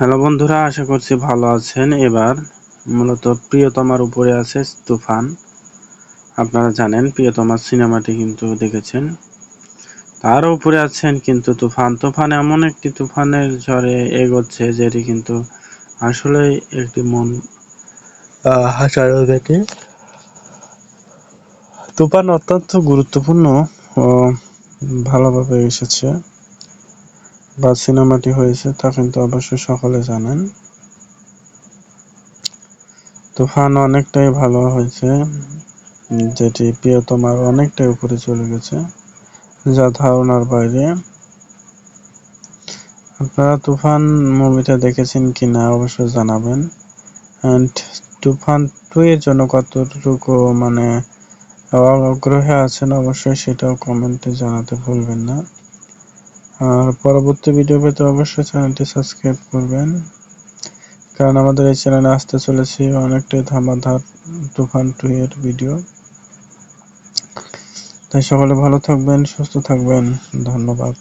Hello বন্ধুরা, আশা করছি ভালো আছেন। এবার মূলত প্রিয়তমার উপরে আছে তুফান। আপনারা জানেন, প্রিয়তমার সিনেমাটি কিন্তু দেখেছেন। তার উপরে আছেন কিন্তু তুফান। তুফান এমন একটি তুফানের ঝড়ে এগোচ্ছে, যেটি কিন্তু আসলে একটি মন হাসানো দেখে তুফান অত্যন্ত গুরুত্বপূর্ণ ভালোভাবে এসেছে। বা সিনেমাটি হয়েছে তা কিন্তু অবশ্যই সকলে জানেন। তুফান অনেকটাই ভালো হয়েছে, যেটি প্রিয়তমার অনেকটাই উপরে চলে গেছে, যা ধারণার বাইরে। আপনারা তুফান মুভিটা দেখেছেন কিনা অবশ্যই জানাবেন। অ্যান্ড তুফান টু এর জন্য কতটুকু মানে আগ্রহে আছেন অবশ্যই সেটাও কমেন্টে জানাতে ভুলবেন না। আর পরবর্তী ভিডিও পেতে অবশ্যই চ্যানেলটি সাবস্ক্রাইব করবেন। কারণ আমাদের এই চ্যানেলে আসতে চলেছি অনেকটাই ধামাধার তুফান টু এর ভিডিও তাই সকলে ভালো থাকবেন, সুস্থ থাকবেন। ধন্যবাদ।